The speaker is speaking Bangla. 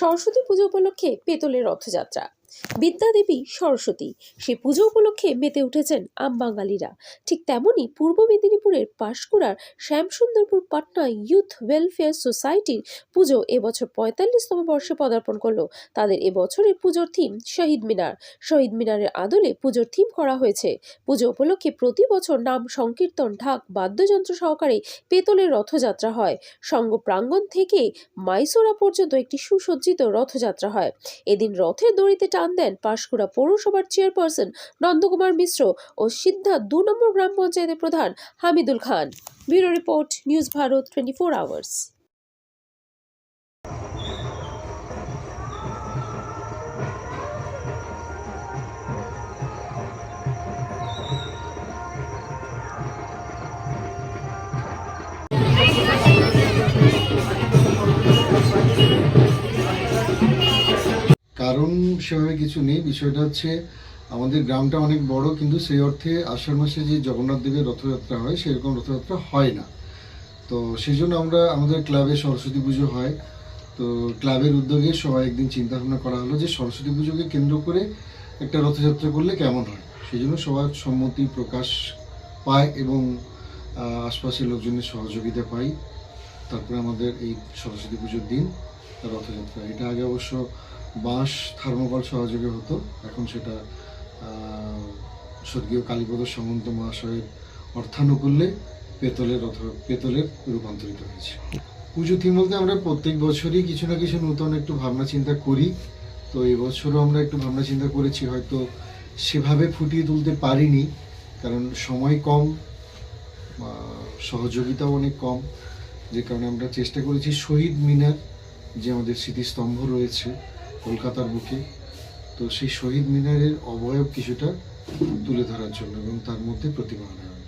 সরস্বতী পুজো উপলক্ষে পেতলের রথযাত্রা। বিদ্যা দেবী সরস্বতী। সে পুজো উপলক্ষে মেতে উঠেছেন আম বাঙালিরা ঠিক তেমনই পূর্ব মেদিনীপুরের পাঁশকুড়ার শ্যামসুন্দরপুর পাটনা ইউথ ওয়েলফেয়ার সোসাইটির পুজো এবছর পঁয়তাল্লিশতম বর্ষে পদার্পণ করল। তাদের এবছরের পুজোর থিম শহীদ মিনার। শহীদ মিনারের আদলে পুজোর থিম করা হয়েছে। পুজো উপলক্ষে প্রতি বছর নাম সংকীর্তন, ঢাক, বাদ্যযন্ত্র সহকারে পেতলের রথযাত্রা হয়। সঙ্গ প্রাঙ্গণ থেকে মাইসোরা পর্যন্ত একটি সুসজ্জিত রথযাত্রা হয়। এদিন রথের দড়িতে টান দেন পাঁশকুড়া পৌরসভার চেয়ারপারসন নন্দকুমার মিশ্র ও সিদ্ধা দু নম্বর গ্রাম পঞ্চায়েতের প্রধান Hamidul Khan. Bureau report, news Bharat twenty four hours কারণ সেভাবে কিছু নেই। বিষয়টা হচ্ছে, আমাদের গ্রামটা অনেক বড়, কিন্তু সেই অর্থে আষাঢ় মাসে যে জগন্নাথ দেবের রথযাত্রা হয়, সেরকম রথযাত্রা হয় না। তো সেই জন্য আমরা আমাদের ক্লাবে সরস্বতী পুজো হয়। তো ক্লাবের উদ্যোগে সবাই একদিন চিন্তা ভাবনা করা হলো যে সরস্বতী পুজোকে কেন্দ্র করে একটা রথযাত্রা করলে কেমন হয়? সেই জন্য সবার সম্মতি প্রকাশ পায় এবং আশপাশের লোকজনের সহযোগিতা পাই। তারপরে আমাদের এই সরস্বতী পুজোর দিন, রথযাত্রা। এটা আগে অবশ্য বাঁশ থার্মোকল সহযোগে হতো। এখন সেটা স্বর্গীয় কালীপদ সামন্ত মহাশয়ের অর্থানুকূল্যে পেতলের অথবা পেতলের রূপান্তরিত হয়েছে। পুজো থিম বলতে আমরা প্রত্যেক বছরই কিছু না কিছু নতুন একটু ভাবনা চিন্তা করি। তো এবছরও আমরা একটু ভাবনা চিন্তা করেছি, হয়তো সেভাবে ফুটিয়ে তুলতে পারিনি, কারণ সময় কম সহযোগিতাও অনেক কম। যে কারণে আমরা চেষ্টা করেছি শহীদ মিনার, যে আমাদের স্মৃতিস্তম্ভ রয়েছে কলকাতার বুকে। তো সেই শহীদ মিনারের অবয়ব কিছুটা তুলে ধরার জন্য এবং তার মধ্যে প্রতিমা আনা হয়।